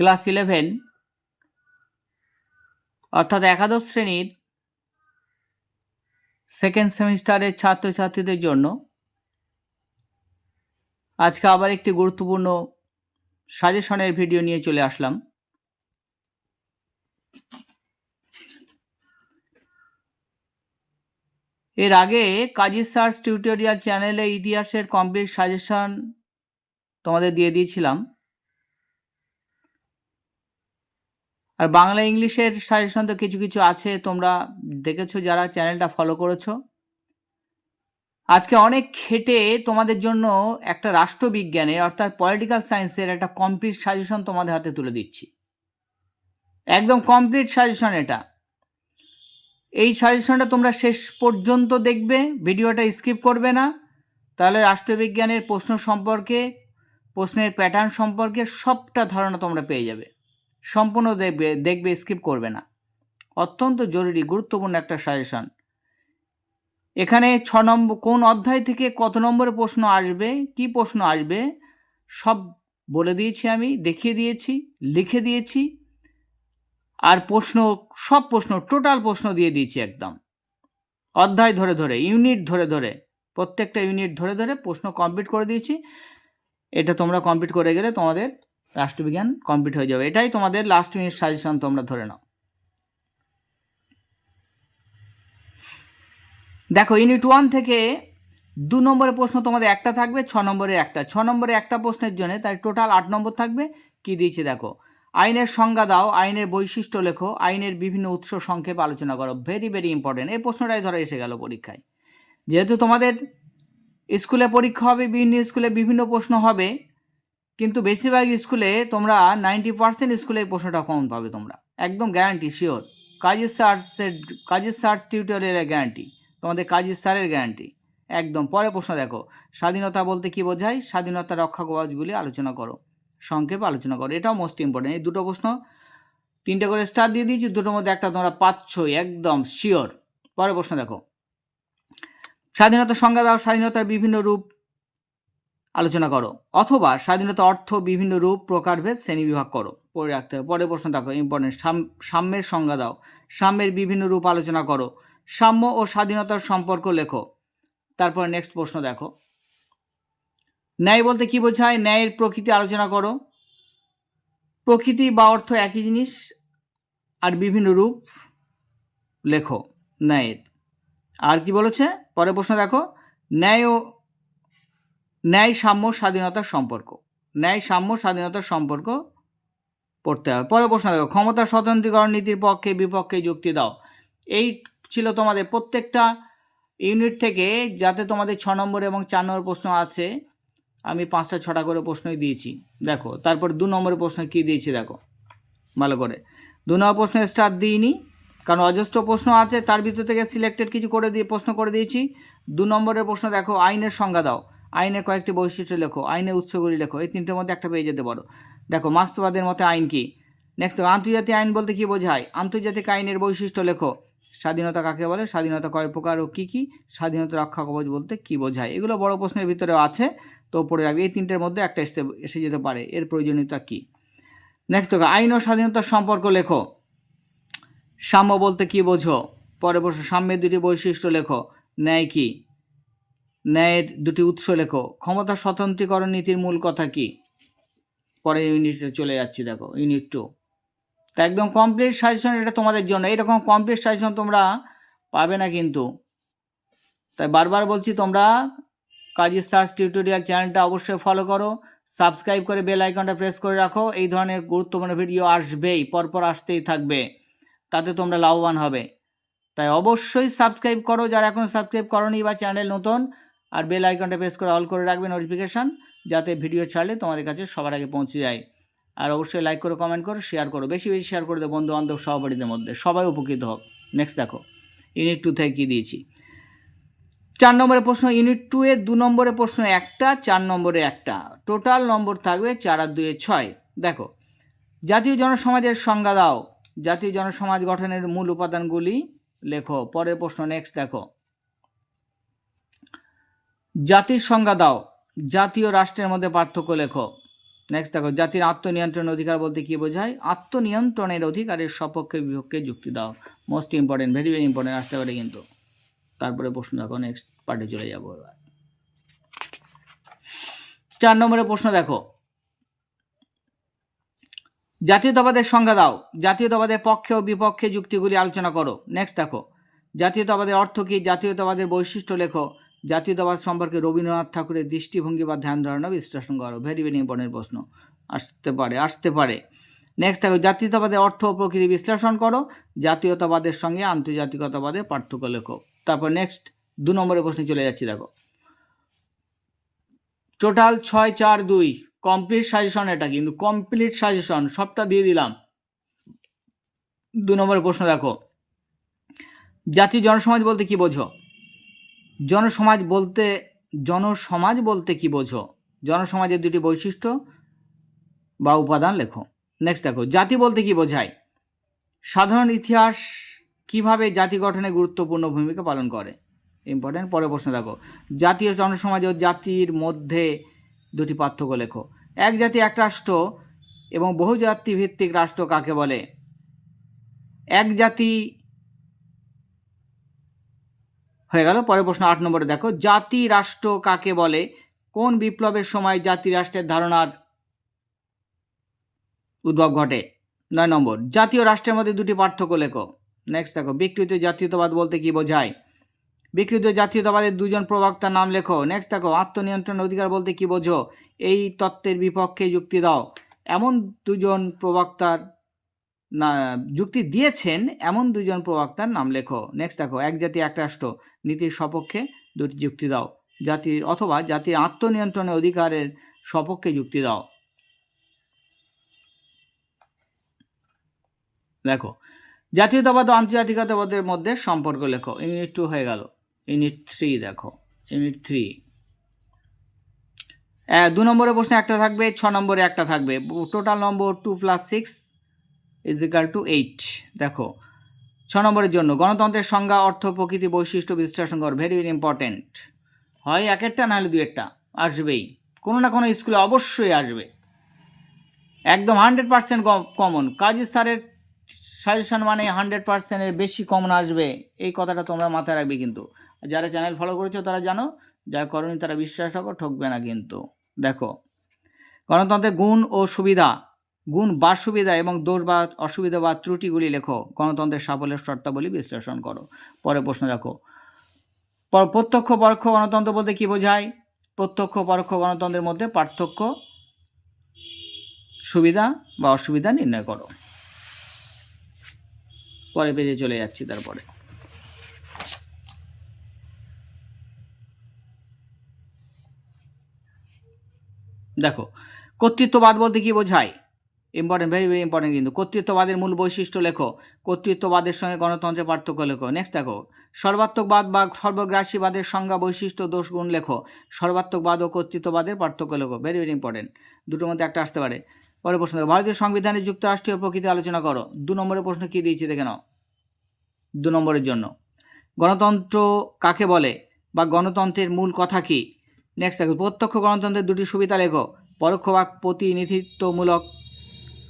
Class eleven অর্থাৎ একাদশ শ্রেণির সেকেন্ড সেমিস্টারের ছাত্রছাত্রীদের জন্য আজকে আবার একটি গুরুত্বপূর্ণ সাজেশনের ভিডিও নিয়ে চলে আসলাম। এর আগে কাজী সার্চ টিউটোরিয়াল চ্যানেলে ইতিহাসের কমপ্লিট সাজেশন তোমাদের দিয়ে দিয়েছিলাম। আর বাংলা ইংলিশের সাজেশন তো কিছু কিছু আছে, তোমরা দেখেছ যারা চ্যানেলটা ফলো করেছ। আজকে অনেক খেটে তোমাদের জন্য একটা রাষ্ট্রবিজ্ঞানে, অর্থাৎ পলিটিক্যাল সায়েন্সের একটা কমপ্লিট সাজেশন তোমাদের হাতে তুলে দিচ্ছি। একদম কমপ্লিট সাজেশন এটা। এই সাজেশনটা তোমরা শেষ পর্যন্ত দেখবে, ভিডিওটা স্কিপ করবে না। তাহলে রাষ্ট্রবিজ্ঞানের প্রশ্ন সম্পর্কে, প্রশ্নের প্যাটার্ন সম্পর্কে সবটা ধারণা তোমরা পেয়ে যাবে। সম্পূর্ণ দেখবে দেখবে স্কিপ করবে না। অত্যন্ত জরুরি, গুরুত্বপূর্ণ একটা সাজেশন এখানে ছ নম্বর, কোন অধ্যায় থেকে কত নম্বরে প্রশ্ন আসবে, কি প্রশ্ন আসবে, সব বলে দিয়েছি আমি, দেখিয়ে দিয়েছি, লিখে দিয়েছি, আর প্রশ্ন, সব প্রশ্ন টোটাল প্রশ্ন দিয়ে দিয়েছি একদম। অধ্যায় ধরে ধরে ইউনিট ধরে ধরে, প্রত্যেকটা ইউনিট ধরে ধরে প্রশ্ন কমপ্লিট করে দিয়েছি। এটা তোমরা কমপ্লিট করে গেলে তোমাদের রাষ্ট্রবিজ্ঞান কমপ্লিট হয়ে যাবে। এটাই তোমাদের লাস্ট মিনিট সাজেশন তোমরা ধরে নাও। দেখো ইউনিট ওয়ান থেকে দু নম্বরের প্রশ্ন তোমাদের একটা থাকবে, ছ নম্বরের একটা। ছ নম্বরে একটা প্রশ্নের জন্য তাই টোটাল আট নম্বর থাকবে। কি দিয়েছে দেখো? আইনের সংজ্ঞা দাও, আইনের বৈশিষ্ট্য লেখো, আইনের বিভিন্ন উৎস সংক্ষেপ আলোচনা করো। ভেরি ভেরি ইম্পর্টেন্ট এই প্রশ্নটাই ধরে এসে গেল পরীক্ষায়। যেহেতু তোমাদের স্কুলে পরীক্ষা হবে, বিভিন্ন স্কুলে বিভিন্ন প্রশ্ন হবে কিন্তু বেশিরভাগ স্কুলে তোমরা নাইনটি পার্সেন্ট স্কুলে প্রশ্নটা কমন পাবে তোমরা। একদম গ্যারান্টি শিওর কাজী সার্চের কাজী সার্চ টিউটোরিয়ালের গ্যারান্টি তোমাদের কাজী স্যারের গ্যারান্টি একদম, পরে প্রশ্ন দেখো। স্বাধীনতা বলতে কি বোঝায়? স্বাধীনতা রক্ষা কবচগুলি আলোচনা করো। সংক্ষেপে আলোচনা করো। এটাও মোস্ট ইম্পর্টেন্ট এই দুটো প্রশ্ন তিনটে করে স্টার দিয়ে দিয়েছি, দুটোর মধ্যে একটা তোমরা পাচ্ছই, একদম শিওর পরে প্রশ্ন দেখো। স্বাধীনতা সংজ্ঞা দাও, স্বাধীনতার বিভিন্ন রূপ। আলোচনা করো। অথবা স্বাধীনতা অর্থ বিভিন্ন রূপ প্রকারভেদ শ্রেণীবিভাগ করো। পড়ে রাখতে হবে। পরে প্রশ্ন দেখো ইম্পর্টেন্ট সাম্যের সংজ্ঞা দাও। সাম্যের বিভিন্ন রূপ আলোচনা করো। সাম্য ও স্বাধীনতার সম্পর্ক লেখো। তারপর নেক্সট প্রশ্ন দেখো। ন্যায় বলতে কি বোঝায়? ন্যায়ের প্রকৃতি আলোচনা করো। প্রকৃতি বা অর্থ একই জিনিস আর বিভিন্ন রূপ লেখো। ন্যায়ের। আর কি বলেছে? পরে প্রশ্ন দেখো। ন্যায় ও ন্যায়, সাম্য, স্বাধীনতার সম্পর্ক। ন্যায়, সাম্য, স্বাধীনতার সম্পর্ক পড়তে হবে। পরে প্রশ্ন দেখো, ক্ষমতা স্বতন্ত্রীকরণ নীতির পক্ষে, বিপক্ষে যুক্তি দাও। এই ছিল তোমাদের প্রত্যেকটা ইউনিট থেকে, যাতে তোমাদের ছ নম্বর এবং চার নম্বর প্রশ্ন আছে। আমি পাঁচটা, ছটা করে প্রশ্নই দিয়েছি। দেখো, তারপর দু নম্বরের প্রশ্ন কী দিয়েছি দেখো, ভালো করে। দু নম্বর প্রশ্ন স্টার দিইনি, কারণ অজস্র প্রশ্ন আছে, তার ভিতর থেকে সিলেক্টেড কিছু করে দিয়ে, প্রশ্ন করে দিয়েছি। দু নম্বরের প্রশ্ন দেখো, আইনের সংজ্ঞা দাও। আইনে কয়েকটি বৈশিষ্ট্য লেখো আইনের উৎসগুলি লেখো, এই তিনটের মধ্যে একটা পেয়ে যেতে পারো। দেখো মার্ক্সবাদের মতে আইন কি? নেক্সট আন্তর্জাতিক আইন বলতে কি বোঝায়? আন্তর্জাতিক আইনের বৈশিষ্ট্য লেখো। স্বাধীনতা কাকে বলে? স্বাধীনতা কয় প্রকার ও কী কী? স্বাধীনতা রক্ষা কবচ বলতে কী বোঝায়? এগুলো বড় প্রশ্নের ভিতরে আছে, তো পড়ে রাখবে। এই তিনটের মধ্যে একটা এসে এসে যেতে পারে। এর প্রয়োজনীয়তা কী? নেক্সট দেখো, আইন ও স্বাধীনতার সম্পর্ক লেখো। সাম্য বলতে কি বোঝো? পরে বসে সাম্যের দুটি বৈশিষ্ট্য লেখো। ন্যায় কি? ন্যায়ের দুটি উৎস লেখো। ক্ষমতা স্বতন্ত্রীকরণ নীতির মূল কথা কি? পরে ইউনিটে চলে যাচ্ছি, দেখো ইউনিট টু তা একদম কমপ্লিট সাজেশন এটা তোমাদের জন্য। এরকম কমপ্লিট সাজেশন তোমরা পাবে না কিন্তু। তাই বারবার বলছি, তোমরা কাজী সার্চ টিউটোরিয়াল চ্যানেলটা অবশ্যই ফলো করো। সাবস্ক্রাইব করে বেল আইকনটা প্রেস করে রাখো। এই ধরনের গুরুত্বপূর্ণ ভিডিও আসবেই, পরপর আসতেই থাকবে। তাতে তোমরা লাভবান হবে। তাই অবশ্যই সাবস্ক্রাইব করো। যারা এখনও সাবস্ক্রাইব করনি বা চ্যানেল নতুন আর বেল আইকনটা প্রেস করে অল করে রাখবে নোটিফিকেশান যাতে ভিডিও ছাড়লে তোমাদের কাছে সবার আগে পৌঁছে যায়। আর অবশ্যই লাইক করো কমেন্ট করো শেয়ার করো। বেশি বেশি শেয়ার করে দেবো বন্ধু বান্ধব সহপাঠীদের মধ্যে। সবাই উপকৃত হোক। নেক্সট দেখো ইউনিট টু থেকে কী দিয়েছি? চার নম্বরের প্রশ্ন ইউনিট টু এর দু নম্বরের প্রশ্ন একটা, চার নম্বরে একটা। টোটাল নম্বর থাকবে চার আর দুয়ে ছয়। দেখো, জাতীয় জনসমাজের সংজ্ঞা দাও। জাতীয় জনসমাজ গঠনের মূল উপাদানগুলি লেখো। পরের প্রশ্ন নেক্সট দেখো। জাতির সংজ্ঞা দাও। জাতীয় রাষ্ট্রের মধ্যে পার্থক্য লেখো। নেক্সট দেখো, জাতির আত্মনিয়ন্ত্রণের অধিকার বলতে কি বোঝায়? আত্মনিয়ন্ত্রণের অধিকারের সপক্ষে বিপক্ষে যুক্তি দাও। Most important very very important আসতে পারে কিন্তু। তারপরে প্রশ্ন দেখো নেক্সট পার্টে চলে যাব এবার। চার নম্বরের প্রশ্ন দেখো। জাতীয়তাবাদের সংজ্ঞা দাও। জাতীয়তাবাদের পক্ষে ও বিপক্ষে যুক্তিগুলি আলোচনা করো। নেক্সট দেখো, জাতীয়তাবাদের অর্থ কী? জাতীয়তাবাদের বৈশিষ্ট্য লেখো। জাতীয়তাবাদ সম্পর্কে রবীন্দ্রনাথ ঠাকুরের দৃষ্টিভঙ্গি বা ধ্যান ধারণা বিশ্লেষণ করো। ভেরি ভেরি ইম্পর্টেন্ট প্রশ্ন। আসতে পারে আসতে পারে। নেক্সট দেখো জাতীয়তাবাদের অর্থ ও প্রকৃতি বিশ্লেষণ করো। জাতীয়তাবাদের সঙ্গে আন্তর্জাতিকতাবাদের পার্থক্য লেখো। তারপর নেক্সট দু নম্বরের প্রশ্নে চলে যাচ্ছি, দেখো। টোটাল ছয়, চার, দুই। কমপ্লিট সাজেশন এটা কিন্তু। কমপ্লিট সাজেশন সবটা দিয়ে দিলাম। দু নম্বরের প্রশ্ন দেখো। জাতীয় জনসমাজ বলতে কি বোঝো? জনসমাজ বলতে জনসমাজ বলতে কি বোঝো? জনসমাজের দুটি বৈশিষ্ট্য বা উপাদান লেখো। নেক্সট দেখো, জাতি বলতে কি বোঝায়? সাধারণ ইতিহাস কীভাবে জাতি গঠনে গুরুত্বপূর্ণ ভূমিকা পালন করে? ইম্পর্টেন্ট পরে প্রশ্ন দেখো। জাতীয় জনসমাজ ও জাতির মধ্যে দুটি পার্থক্য লেখো। এক জাতি, এক রাষ্ট্র এবং বহুজাতি ভিত্তিক রাষ্ট্র কাকে বলে? এক জাতি হয়ে গেল। পরের প্রশ্ন আট নম্বরে দেখো, জাতি রাষ্ট্র কাকে বলে? কোন বিপ্লবের সময় জাতি রাষ্ট্রের ধারণার উদ্ভব ঘটে? নয় নম্বর, জাতীয় রাষ্ট্রের মধ্যে দুটি পার্থক্য লেখো। নেক্সট দেখো, বিকৃত জাতীয়তাবাদ বলতে কি বোঝায়? বিকৃত জাতীয়তাবাদের দুজন প্রবক্তার নাম লেখো। নেক্সট দেখো, আত্মনিয়ন্ত্রণ অধিকার বলতে কি বোঝো? এই তত্ত্বের বিপক্ষে যুক্তি দাও। এমন দুজন প্রবক্তার না, যুক্তি দিয়েছেন এমন দুজন প্রবক্তার নাম লেখো। নেক্সট দেখো, এক জাতি, এক রাষ্ট্র। নীতির সপক্ষে দুটি যুক্তি দাও। জাতির অথবা জাতির আত্মনিয়ন্ত্রণের অধিকারের সপক্ষে যুক্তি দাও। দেখো, জাতীয়তাবাদ ও আন্তর্জাতিকতাবাদের মধ্যে সম্পর্ক লেখো। ইউনিট টু হয়ে গেল। ইউনিট থ্রি দেখো। ইউনিট থ্রি দু নম্বরের প্রশ্নে একটা থাকবে, ছ নম্বরে একটা থাকবে। Total number two plus six is equal to eight দেখো, ছ নম্বরের জন্য, গণতন্ত্রের সংজ্ঞা, অর্থ, প্রকৃতি, বৈশিষ্ট্য বিশ্লেষণ কর ভেরি ভেরি ইম্পর্টেন্ট হয় এক একটা, নাহলে দু একটা, আসবেই। কোনো না কোনো স্কুলে অবশ্যই আসবে। একদম হান্ড্রেড পার্সেন্ট কমন কাজী স্যারের সাজেশন মানে হান্ড্রেড পার্সেন্টের বেশি কমন আসবে। এই কথাটা তোমরা মাথায় রাখবে কিন্তু। যারা চ্যানেল ফলো করেছ, তারা জানো যারা করনি তারা বিশ্বাস ঠকবে না কিন্তু। দেখো, গণতন্ত্রের গুণ ও সুবিধা। গুণ বা সুবিধা এবং দোষ বা অসুবিধা বা ত্রুটিগুলি লেখো। গণতন্ত্রের সাফল্যের শর্তাবলী বিশ্লেষণ করো। পরে প্রশ্ন দেখো। প্রত্যক্ষ, পরোক্ষ গণতন্ত্র বলতে কি বোঝায়? প্রত্যক্ষ, পরোক্ষ গণতন্ত্রের মধ্যে পার্থক্য, সুবিধা বা অসুবিধা নির্ণয় করো। পরে পেজে চলে যাচ্ছি তারপরে। দেখো, কর্তৃত্ববাদ বলতে কি বোঝায়? ইম্পর্টেন্ট ভেরি ভেরি ইম্পর্টেন্ট কিন্তু। কর্তৃত্ববাদের মূল বৈশিষ্ট্য লেখো। কর্তৃত্ববাদের সঙ্গে গণতন্ত্রের পার্থক্য লেখো। নেক্সট দেখো। সর্বাত্মকবাদ বা সর্বগ্রাসীবাদের সংজ্ঞা, বৈশিষ্ট্য দোষগুণ লেখো। সর্বাত্মকবাদ ও কর্তৃত্ববাদের পার্থক্য লেখো। ভেরি ভেরি ইম্পর্টেন্ট দুটোর মধ্যে একটা আসতে পারে। পরে প্রশ্ন ভারতীয় সংবিধানে যুক্তরাষ্ট্রীয় প্রকৃতি আলোচনা করো। দু নম্বরের প্রশ্ন কী দিয়েছে দেখে নাও। দু নম্বরের জন্য। গণতন্ত্র কাকে বলে? বা গণতন্ত্রের মূল কথা কী? নেক্সট দেখো। প্রত্যক্ষ গণতন্ত্রের দুটি সুবিধা লেখো। পরোক্ষ বা প্রতিনিধিত্বমূলক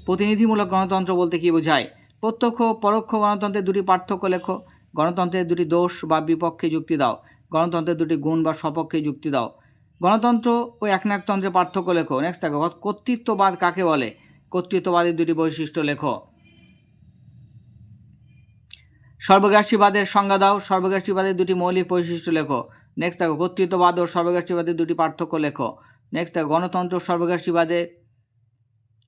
প্রতিনিধিমূলক গণতন্ত্র বলতে কী বোঝায়? প্রত্যক্ষ পরোক্ষ গণতন্ত্রের দুটি পার্থক্য লেখো। গণতন্ত্রের দুটি দোষ বা বিপক্ষে যুক্তি দাও। গণতন্ত্রের দুটি গুণ বা সপক্ষে যুক্তি দাও। গণতন্ত্র ও একনায়কতন্ত্রের পার্থক্য লেখো। নেক্সট দেখো, কর্তৃত্ববাদ কাকে বলে? কর্তৃত্ববাদের দুটি বৈশিষ্ট্য লেখো। সর্বগ্রাসীবাদের সংজ্ঞা দাও। সর্বগ্রাসীবাদের দুটি মৌলিক বৈশিষ্ট্য লেখো। নেক্সট দেখো, কর্তৃত্ববাদ ও সর্বগ্রাসীবাদের দুটি পার্থক্য লেখো। নেক্সট দেখো, গণতন্ত্র সর্বগ্রাসীবাদের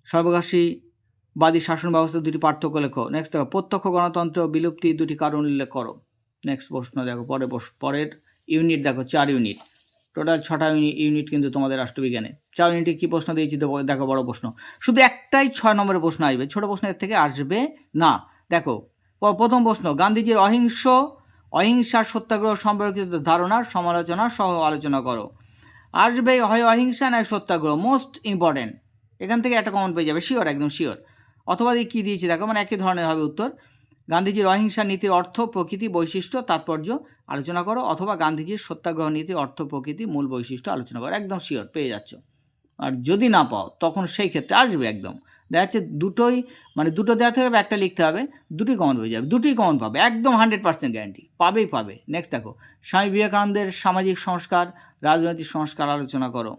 সর্বগ্রাসীবাদী শাসন ব্যবস্থার দুটি পার্থক্য লেখো। নেক্সট দেখো, প্রত্যক্ষ গণতন্ত্র বিলুপ্তি দুটি কারণ উল্লেখ করো। নেক্সট প্রশ্ন দেখো পরে পরের ইউনিট দেখো, চার ইউনিট টোটাল ছটা ইউনিট কিন্তু তোমাদের রাষ্ট্রবিজ্ঞানে। চার ইউনিটে কী প্রশ্ন দিয়েছি তো দেখো বড় প্রশ্ন। শুধু একটাই ছয় নম্বরের প্রশ্ন আসবে, ছোটো প্রশ্ন এর থেকে আসবে না। দেখো প্রথম প্রশ্ন, গান্ধীজির অহিংস, অহিংসার সত্যাগ্রহ সম্পর্কিত ধারণা, সমালোচনা সহ আলোচনা করো। আসবে হয় অহিংসা নয় সত্যাগ্রহ মোস্ট ইম্পর্টেন্ট এখান থেকে একটা কমন পেয়ে যাবে শিওর একদম শিওর অথবা দিয়ে কী দিয়েছি দেখো মানে একই ধরনের হবে উত্তর। গান্ধীজির অহিংসা নীতির অর্থ, প্রকৃতি, বৈশিষ্ট্য, তাৎপর্য আলোচনা করো, অথবা গান্ধীজির সত্যাগ্রহ নীতির অর্থ, প্রকৃতি, মূল বৈশিষ্ট্য আলোচনা করো, একদম শিওর পেয়ে যাচ্ছ। আর যদি না পাও, তখন সেই ক্ষেত্রে আসবে একদম। দেখা যাচ্ছে দুটোই মানে দুটো দেওয়া থেকে একটা লিখতে হবে দুটোই কমন হয়ে যাবে দুটোই কমন পাবে, একদম হান্ড্রেড পার্সেন্ট গ্যারান্টি পাবেই পাবে। নেক্সট দেখো, স্বামী বিবেকানন্দের সামাজিক সংস্কার, রাজনৈতিক সংস্কার আলোচনা করো।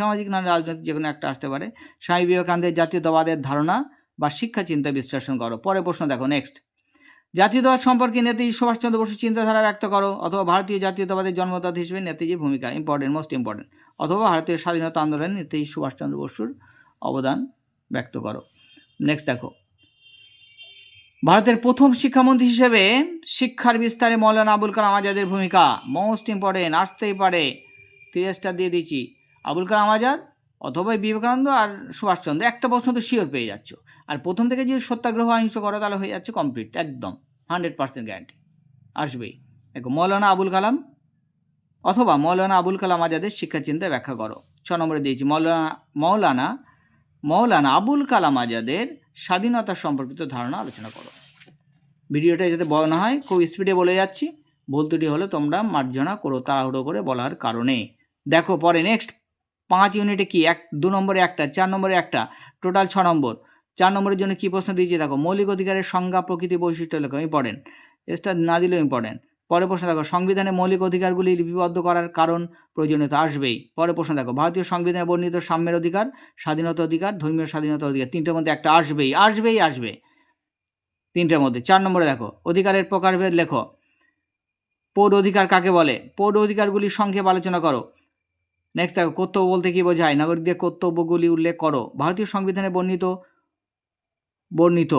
সামাজিক না রাজনৈতিক যে কোনো একটা আসতে পারে। স্বামী বিবেকানন্দের জাতীয়তাবাদের ধারণা বা শিক্ষা চিন্তা বিশ্লেষণ করো। পরে প্রশ্ন দেখো নেক্সট জাতীয়তাবাদ সম্পর্কে নেতাজি সুভাষচন্দ্র বসুর চিন্তাধারা ব্যক্ত করো, অথবা ভারতীয় জাতীয়তাবাদের জন্মদাতা হিসেবে নেতাজির ভূমিকা ইম্পর্টেন্ট মোস্ট ইম্পর্টেন্ট অথবা ভারতীয় স্বাধীনতা আন্দোলনে নেতাজি সুভাষচন্দ্র বসুর অবদান ব্যক্ত করো। নেক্সট দেখো। ভারতের প্রথম শিক্ষামন্ত্রী হিসেবে শিক্ষার বিস্তারে মৌলানা আবুল কালাম আজাদের ভূমিকা মোস্ট ইম্পর্টেন্ট আসতেই পারে। তিরিশটা দিয়ে দিচ্ছি। আবুল কালাম আজাদ অথবা বিবেকানন্দ আর সুভাষচন্দ্র। একটা প্রশ্ন তো শিওর পেয়ে যাচ্ছ। আর প্রথম থেকে যদি সত্যাগ্রহ অহিংস করো তাহলে হয়ে যাচ্ছে কমপ্লিট একদম হান্ড্রেড পার্সেন্ট গ্যারান্টি আসবেই। দেখো, মৌলানা আবুল কালাম অথবা মৌলানা আবুল কালাম আজাদের শিক্ষা চিন্তায় ব্যাখ্যা করো। ছ নম্বরে দিয়েছি, মৌলানা মৌলানা মৌলানা আবুল কালাম আজাদের স্বাধীনতা সম্পর্কিত ধারণা আলোচনা করো। ভিডিওটা যাতে বড় না হয়, খুব স্পিডে বলে যাচ্ছি। ভুল ত্রুটি হলে তোমরা মার্জনা করো, তাড়াহুড়ো করে বলার কারণে। দেখো, পরে নেক্সট পাঁচ ইউনিটে কি? এক, দু নম্বরে একটা, চার নম্বরে একটা টোটাল ছ নম্বর। চার নম্বরের জন্য কি প্রশ্ন দিয়েছি? দেখো, মৌলিক অধিকারের সংজ্ঞা, প্রকৃতি বৈশিষ্ট্য লেখো ইম্পর্টেন্ট এসটা না দিলেও ইম্পর্টেন্ট পরে প্রশ্ন দেখো, সংবিধানে মৌলিক অধিকারগুলি লিপিবদ্ধ করার কারণ প্রয়োজনীয়তা আসবেই। পরে প্রশ্ন দেখো, ভারতীয় সংবিধানে বর্ণিত সাম্যের অধিকার, স্বাধীনতা অধিকার, ধর্মীয় স্বাধীনতা অধিকার, তিনটের মধ্যে একটা আসবেই আসবেই, আসবে। তিনটের মধ্যে, চার নম্বরে দেখো, অধিকারের প্রকারভেদ লেখো। পৌর অধিকার কাকে বলে? পৌর অধিকারগুলি সংক্ষেপ আলোচনা করো। নেক্সট দেখো, কর্তব্য বলতে কি বোঝায়? নাগরিকদের কর্তব্যগুলি উল্লেখ করো। ভারতীয় সংবিধানে বর্ণিত বর্ণিত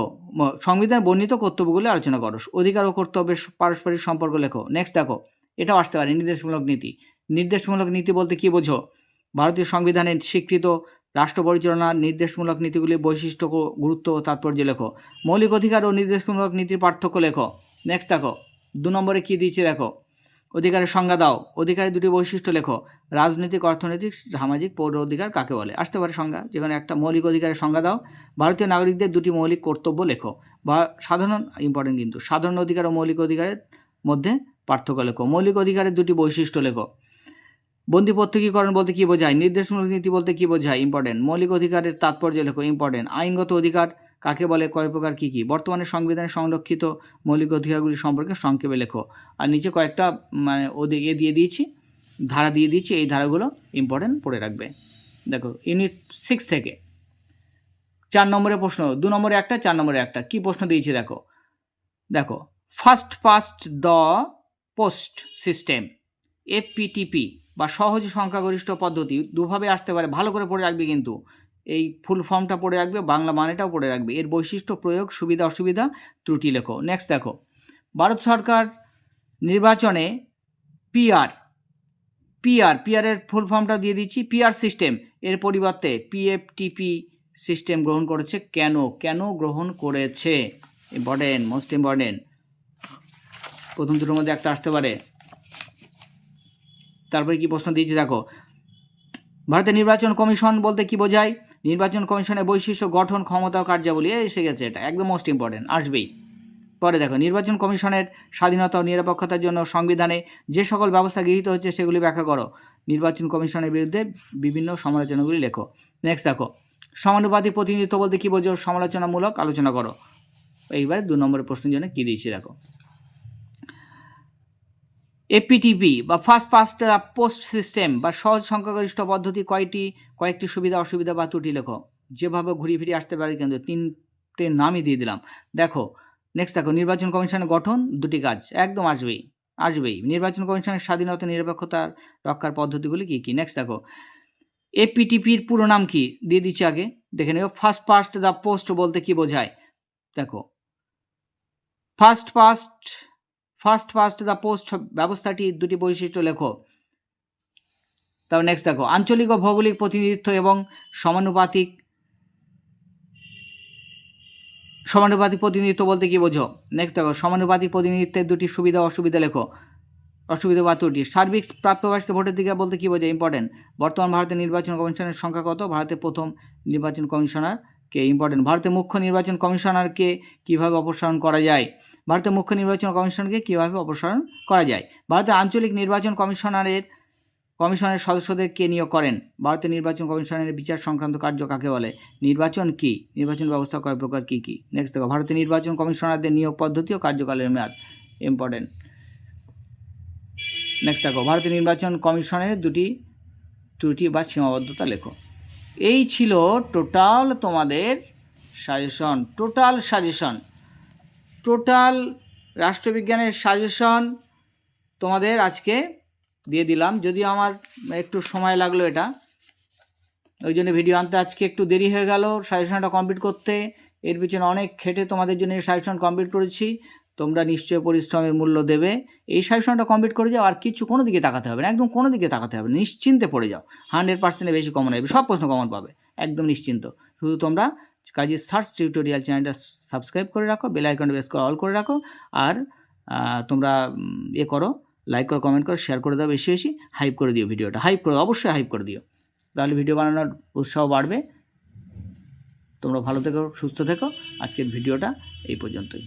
সংবিধানে বর্ণিত কর্তব্যগুলি আলোচনা করো। অধিকার ও কর্তব্যের পারস্পরিক সম্পর্ক লেখো। নেক্সট দেখো, এটাও আসতে পারে, নির্দেশমূলক নীতি। নির্দেশমূলক নীতি বলতে কি বোঝো? ভারতীয় সংবিধানের স্বীকৃত রাষ্ট্র পরিচালনার নির্দেশমূলক নীতিগুলির বৈশিষ্ট্য গুরুত্ব ও তাৎপর্য লেখো। মৌলিক অধিকার ও নির্দেশমূলক নীতির পার্থক্য লেখো। নেক্সট দেখো, দু নম্বরে কি দিয়েছে দেখো? অধিকারের সংজ্ঞা দাও। অধিকারের দুটি বৈশিষ্ট্য লেখো। রাজনৈতিক, অর্থনৈতিক, সামাজিক, পৌর অধিকার কাকে বলে? আসতে পারে সংজ্ঞা। যেখানে একটা মৌলিক অধিকারের সংজ্ঞা দাও। ভারতীয় নাগরিকদের দুটি মৌলিক কর্তব্য লেখো। বা সাধারণ ইম্পর্টেন্ট কিন্তু। সাধারণ অধিকার ও মৌলিক অধিকারের মধ্যে পার্থক্য লেখো। মৌলিক অধিকারের দুটি বৈশিষ্ট্য লেখো। বন্দি প্রত্যক্ষীকরণ বলতে কী বোঝায়? নির্দেশমূলক নীতি বলতে কী বোঝায়? ইম্পর্টেন্ট মৌলিক অধিকারের তাৎপর্য লেখো। ইম্পর্টেন্ট আইনগত অধিকার কাকে বলে, কয় প্রকার, কী কী? বর্তমানে সংবিধানে সংরক্ষিত মৌলিক অধিকারগুলি সম্পর্কে সংক্ষেপে লেখো। আর নিচে কয়েকটা মানে ওদিকে দিয়ে দিয়েছি, ধারা দিয়ে দিয়েছি, এই ধারাগুলো ইম্পর্টেন্ট পড়ে রাখবে। দেখো ইউনিট সিক্স থেকে। চার নম্বরে প্রশ্ন, দু নম্বরে একটা, চার নম্বরে একটা। কি প্রশ্ন দিয়েছি, দেখো। দেখো first past the post system FPTP বা সহজ সংখ্যাগরিষ্ঠ পদ্ধতি, দুভাবে আসতে পারে, ভালো করে পড়ে রাখবে কিন্তু। এই ফুল ফর্মটা পড়ে রাখবে, বাংলা মানেটাও পড়ে রাখবে। এর বৈশিষ্ট্য, প্রয়োগ, সুবিধা, অসুবিধা, ত্রুটি লেখো। নেক্সট দেখো। ভারত সরকার নির্বাচনে পিআর পিআর পিআরের ফুল ফর্মটা দিয়ে দিচ্ছি। পিআর সিস্টেম এর পরিবর্তে পিএফটিপি সিস্টেম গ্রহণ করেছে। কেন? কেন গ্রহণ করেছে? ইম্পর্টেন্ট মোস্ট ইম্পর্টেন্ট প্রথম দুটোর মধ্যে একটা আসতে পারে। তারপরে কি প্রশ্ন দিয়েছি দেখো। ভারতের নির্বাচন কমিশন বলতে কি বোঝায়? নির্বাচন কমিশনের বৈশিষ্ট্য, গঠন, ক্ষমতা ও কার্যাবলী এসে গেছে এটা। একদম মোস্ট ইম্পর্টেন্ট আসবেই। পরে দেখো, নির্বাচন কমিশনের স্বাধীনতা ও নিরপেক্ষতার জন্য সংবিধানে যে সকল ব্যবস্থা গৃহীত হচ্ছে সেগুলি ব্যাখ্যা করো। নির্বাচন কমিশনের বিরুদ্ধে বিভিন্ন সমালোচনাগুলি লেখো। নেক্সট দেখো, সমানুপাতিক প্রতিনিধিত্ব বলতে কী বোঝো? সমালোচনামূলক আলোচনা করো। এইবারে দু নম্বরের প্রশ্নের জন্য কী দিয়েছি দেখো। এপিটিপি বা ফার্স্ট পাস্ট পোস্ট সিস্টেম বা সহজ সংখ্যাগরিষ্ঠ পদ্ধতি কয়টি? কয়েকটি সুবিধা, অসুবিধা বা ত্রুটি লেখো। যেভাবে ঘুরিয়ে ফিরিয়ে আসতে পারে কিন্তু তিনটে নামই দিয়ে দিলাম। দেখো নেক্সট দেখো, নির্বাচন কমিশনের গঠন, দুটি কাজ। একদম আসবেই আসবেই। নির্বাচন কমিশনের স্বাধীনতা নিরপেক্ষতার রক্ষার পদ্ধতিগুলি কী কী? নেক্সট দেখো এপিটিপির পুরো নাম কি? দিয়ে দিচ্ছি আগে। দেখে নেব ফার্স্ট পাস্ট দ্য পোস্ট বলতে কি বোঝায়? দেখো first past first first the post ব্যবস্থাটি দুটি বৈশিষ্ট্য লেখো। তারপর নেক্সট দেখো, আঞ্চলিক ও ভৌগোলিক প্রতিনিধিত্ব এবং সমানুপাতিক সমানুপাতিক প্রতিনিধিত্ব বলতে কি বোঝো? নেক্সট দেখো, সমানুপাতিক প্রতিনিধিত্বের দুটি সুবিধা অসুবিধা লেখো। অসুবিধা বা ত্রুটি, সার্বিক প্রাপ্তবয়স্ক ভোটের দিকে বলতে কি বোঝায় ইম্পর্টেন্ট বর্তমান ভারতের নির্বাচন কমিশনের সংখ্যা কত? ভারতের প্রথম নির্বাচন কমিশনার কে ইম্পর্টেন্ট ভারতের মুখ্য নির্বাচন কমিশনারকে কীভাবে অপসারণ করা যায়? ভারতের মুখ্য নির্বাচন কমিশনকে কীভাবে অপসারণ করা যায়? ভারতের আঞ্চলিক নির্বাচন কমিশনারের কমিশনের সদস্যদের কে নিয়োগ করেন? ভারতের নির্বাচন কমিশনের বিচার সংক্রান্ত কার্য কাকে বলে? নির্বাচন কি? নির্বাচন ব্যবস্থা কয় প্রকার কী কী? নেক্সট দেখো, ভারতের নির্বাচন কমিশনারদের নিয়োগ পদ্ধতি ও কার্যকালের মেয়াদ ইম্পর্টেন্ট নেক্সট দেখো, ভারতের নির্বাচন কমিশনের দুটি ত্রুটি বা সীমাবদ্ধতা লেখো। এই ছিল টোটাল তোমাদের সাজেশন টোটাল সাজেশন টোটাল রাষ্ট্রবিজ্ঞানের সাজেশন তোমাদের আজকে দিয়ে দিলাম। যদিও আমার একটু সময় লাগল এটা, ওই জন্য ভিডিও আনতে আজকে একটু দেরি হয়ে গেল। সাজেশনটা কমপ্লিট করতে, এর পিছনে অনেক খেটে তোমাদের জন্য সাজেশন কমপ্লিট করেছি। তোমরা নিশ্চয় পরিশ্রমের মূল্য দেবে। এই সাজেশনটা কমপ্লিট করে যাও আর কিছু কোনো দিকে তাকাতে হবে না একদম কোনো দিকে তাকাতে হবে নিশ্চিন্তে পড়ে যাও। হান্ড্রেড পার্সেন্টে বেশি কমন আসবে সব প্রশ্ন কমন পাবে একদম নিশ্চিন্ত। শুধু তোমরা কাজে সার্চ টিউটোরিয়াল চ্যানেলটা সাবস্ক্রাইব করে রাখো বেল আইকনটা বেস করে অল করে রাখো আর তোমরা উম, ইয়ে করো লাইক করো কমেন্ট করো শেয়ার করে দাও বেশি বেশি হাইপ করে দিও ভিডিওটা। হাইপ করে অবশ্যই হাইপ করে দিও। তাহলে ভিডিও বানানোর উৎসাহ বাড়বে। তোমরা ভালো থেকো সুস্থ থেকো। আজকের ভিডিওটা এই পর্যন্তই।